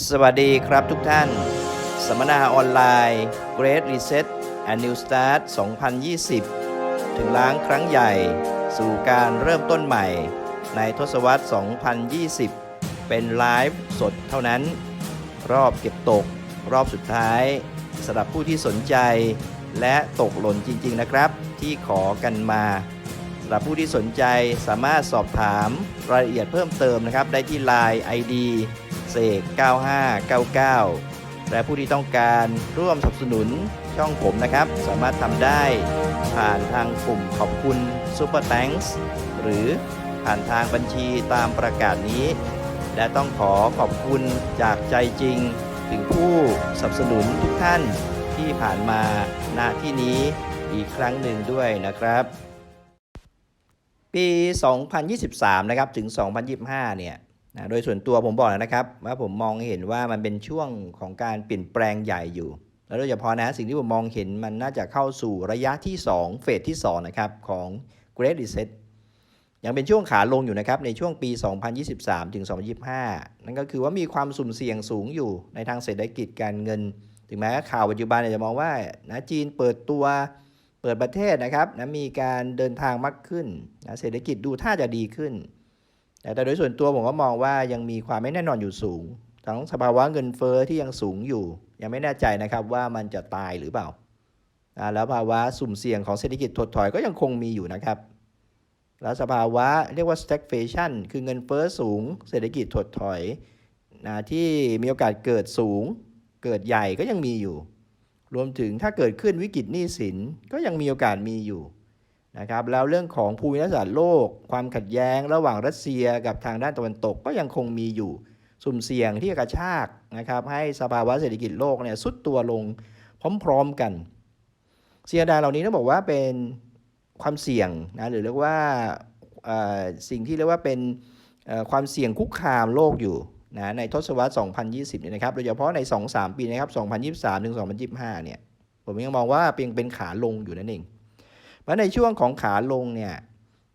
สวัสดีครับทุกท่าน สัมมนาออนไลน์ Great Reset and New Start 2020 ถึงล้างครั้งใหญ่สู่การเริ่มต้นใหม่ ในทศวรรษ 2020 เป็นไลฟ์สดเท่านั้น รอบเก็บตก รอบสุดท้ายสำหรับผู้ที่สนใจ และตกหล่นจริง ๆ นะครับ ที่ขอกันมาสำหรับผู้ที่สนใจสามารถสอบถามรายละเอียดเพิ่มเติมนะครับ ได้ที่ Line ID เสก 9599 และผู้ที่ต้องการร่วมสนับสนุนช่องผมนะครับ สามารถทำได้ผ่านทางปุ่มขอบคุณ Super Thanks หรือผ่านทางบัญชีตามประกาศนี้ และต้องขอขอบคุณจากใจจริง ถึงผู้สนับสนุนทุกท่านที่ผ่านมาณที่นี้อีกครั้งหนึ่งด้วยนะครับ ปี 2023 นะครับ ถึง 2025 เนี่ย นะโดยส่วนตัวผมบอกแล้วนะครับ ว่าผมมองเห็นว่ามันเป็นช่วงของการเปลี่ยนแปลงใหญ่อยู่ แล้วโดยเฉพาะนะสิ่งที่ผมมองเห็นมันน่าจะเข้าสู่ระยะที่ 2 เฟสที่ 2 นะครับ ของ Great Reset ยังเป็นช่วงขาลงอยู่นะครับ ในช่วงปี 2023 ถึง 2025 นั่นก็คือว่ามีความสุ่มเสี่ยงสูงอยู่ในทางเศรษฐกิจการเงิน ถึงแม้ข่าวปัจจุบันจะมองว่านะจีนเปิดตัวเปิดประเทศนะครับนะมีการเดินทางมากขึ้นนะเศรษฐกิจดูท่าจะดีขึ้น แต่แต่โดยส่วนตัวผมก็มองว่ายังมีความไม่แน่นอนอยู่สูง ทั้งสภาวะเงินเฟ้อที่ยังสูงอยู่ ยังไม่แน่ใจนะครับว่ามันจะตายหรือเปล่าอ่าแล้วภาวะสุ่มเสี่ยงของเศรษฐกิจถดถอยก็ยังคงมีอยู่นะครับ แล้วสภาวะเรียกว่า stagflation คือเงินเฟ้อสูง เศรษฐกิจถดถอยนะที่มีโอกาสเกิดสูง เกิดใหญ่ก็ยังมีอยู่ รวมถึงถ้าเกิดขึ้นวิกฤตหนี้สินก็ยังมีโอกาสมีอยู่ นะครับแล้วเรื่องของภูมิรัฐศาสตร์โลก ความขัดแย้งระหว่างรัสเซียกับทางด้านตะวันตกก็ยังคงมีอยู่สุ่มเสี่ยงที่กระชากนะครับให้สภาวะเศรษฐกิจโลกเนี่ยสุดตัวลงพร้อมๆกันเสียดายเหล่านี้ต้องบอกว่าเป็นความเสี่ยงนะหรือเรียกว่าสิ่งที่เรียกว่าเป็นความเสี่ยงคุกคามโลกอยู่นะในทศวรรษ 2020 เนี่ยนะครับ โดยเฉพาะใน 2-3 ปีนะครับ 2023 ถึง 2025 เนี่ย ผมยังมองว่าเป็นเป็นขาลงอยู่นั่นเอง เพราะในช่วงของขาลงเนี่ย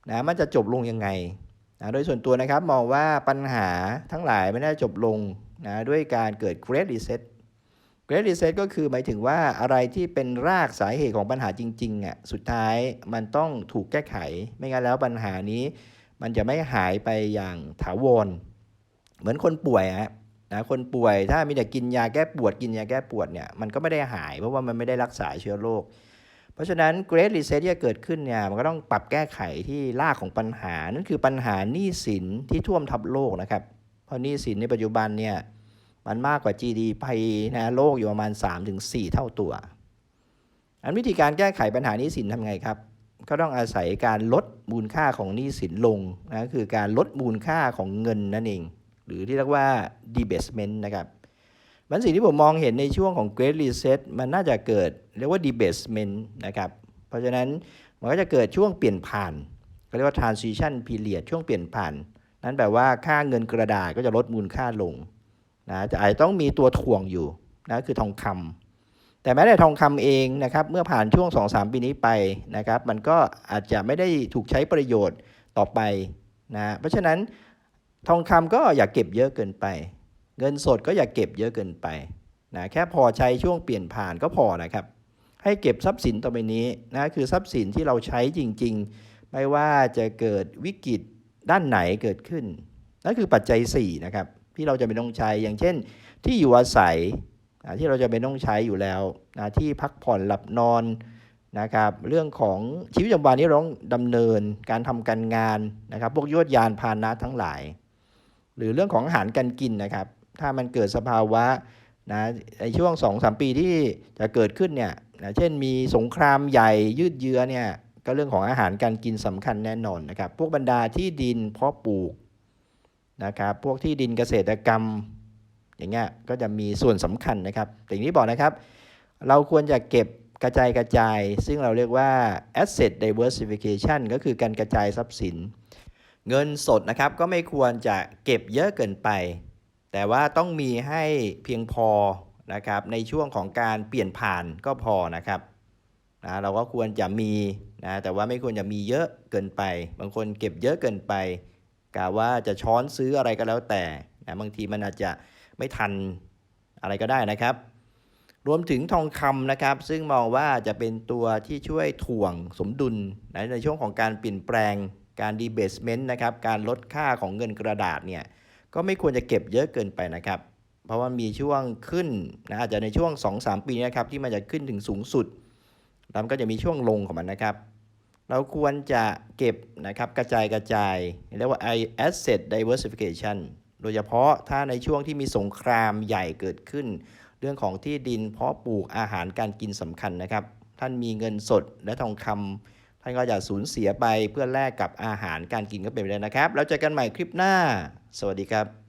นะมันจะจบลงยังไงนะโดยส่วนตัวนะครับมองว่าปัญหาทั้งหลายไม่น่าจบลงนะด้วยการเกิด Great Reset Great Reset ก็คือหมายถึงว่าอะไรที่เป็นรากสาเหตุของปัญหาจริงๆอะสุดท้ายมันต้องถูกแก้ไข ไม่งั้นแล้วปัญหานี้ มันจะไม่หายไปอย่างถาวร เหมือนคนป่วยอะฮะนะคนป่วยถ้ามีแต่กินยาแก้ปวดกินยาแก้ปวดเนี่ยมันก็ไม่ได้หายเพราะว่ามันไม่ได้รักษาเชื้อโรค เพราะฉะนั้น Great Reset ที่จะเกิดขึ้นเนี่ยมันก็ต้องปรับแก้ไขที่รากของปัญหา นั่นคือปัญหาหนี้สินที่ท่วมทับโลกนะครับ เพราะหนี้สินในปัจจุบันเนี่ยมันมากกว่า GDP นะโลกอยู่ประมาณ 3-4 เท่าตัว อันวิธีการแก้ไขปัญหาหนี้สินทำไงครับ ก็ต้องอาศัยการลดมูลค่าของหนี้สินลงนะคือการลดมูลค่าของเงินนั่นเอง หรือที่เรียกว่า debasement นะครับ มันสิ่งที่ผมมองเห็นในช่วงของ Great Reset มันน่าจะเกิดเรียกว่า debasement นะครับ เพราะฉะนั้นมันก็จะเกิดช่วงเปลี่ยนผ่านก็เรียกว่า transition period ช่วงเปลี่ยนผ่าน นั้นแปลว่าค่าเงินกระดาษก็จะลดมูลค่าลงนะจะอาจจะต้องมีตัวถ่วงอยู่นะคือทองคำแต่แม้แต่ทองคำเองนะครับเมื่อผ่านช่วง 2-3 ปีนี้ไปนะครับมันก็อาจจะไม่ได้ถูกใช้ประโยชน์ต่อไปนะเพราะฉะนั้นทองคำก็อย่าเก็บเยอะเกินไป เงินสดก็อย่าเก็บเยอะเกินไปนะแค่พอใช้ช่วงเปลี่ยนผ่านก็พอนะครับ ให้เก็บทรัพย์สินต่อไปนี้นะคือทรัพย์สินที่เราใช้จริง ๆ ไม่ว่าจะเกิดวิกฤตด้านไหนเกิดขึ้นนั่นคือปัจจัย4นะครับที่เราจะเป็นต้องใช้อย่างเช่น ที่อยู่อาศัยที่เราจะเป็นต้องใช้อยู่แล้วนะที่พักผ่อนหลับนอนนะครับเรื่องของชีวิตประจำวันที่เราต้องดำเนินการทำการงานนะครับพวกยวดยานพาหนะทั้งหลาย หรือเรื่องของอาหารการกินนะครับ ถ้ามันเกิดสภาวะนะในช่วง2อสปีที่จะเกิดขึ้นเนี่ยนะเช่นมีสงครามใหญ่ยืดเยื้อเนี่ยก็เรื่องของอาหารการกินสำคัญแน่นอนนะครับ พวกบรรดาที่ดินเพาะปลูกนะครับ พวกที่ดินเกษตรกรรม อย่างเงี้ยก็จะมีส่วนสำคัญนะครับแต่อย่างที่บอกนะครับ เราควรจะเก็บกระจายกระจาย ซึ่งเราเรียกว่า asset diversification ก็คือการกระจายทรัพย์สิน เงินสดนะครับก็ไม่ควรจะเก็บเยอะเกินไป แต่ว่าต้องมีให้เพียงพอนะครับในช่วงของการเปลี่ยนผ่านก็พอนะครับนะเราก็ควรจะมีนะแต่ว่าไม่ควรจะมีเยอะเกินไป บางคนเก็บเยอะเกินไปกะว่าจะช้อนซื้ออะไรก็แล้วแต่นะบางทีมันอาจจะไม่ทันอะไรก็ได้นะครับ รวมถึงทองคำนะครับ ซึ่งมองว่าจะเป็นตัวที่ช่วยถ่วงสมดุลนะในช่วงของการเปลี่ยนแปลงการดีเบสเมนต์นะครับการลดค่าของเงินกระดาษเนี่ย ก็ไม่ควรจะเก็บเยอะเกินไปนะครับ เพราะว่ามีช่วงขึ้นนะอาจจะในช่วง 2-3 ปีนี้นะครับที่มันจะขึ้นถึงสูงสุด แล้วก็จะมีช่วงลงของมันนะครับ เราควรจะเก็บนะครับกระจายกระจายเรียกว่า asset diversification โดยเฉพาะถ้าในช่วงที่มีสงครามใหญ่เกิดขึ้น เรื่องของที่ดินเพาะปลูกอาหารการกินสำคัญนะครับ ท่านมีเงินสดและทองคำท่านก็จะสูญเสียไปเพื่อแลกกับอาหารการกินก็เป็นไปได้นะครับ แล้วเจอกันใหม่คลิปหน้า สวัสดีครับ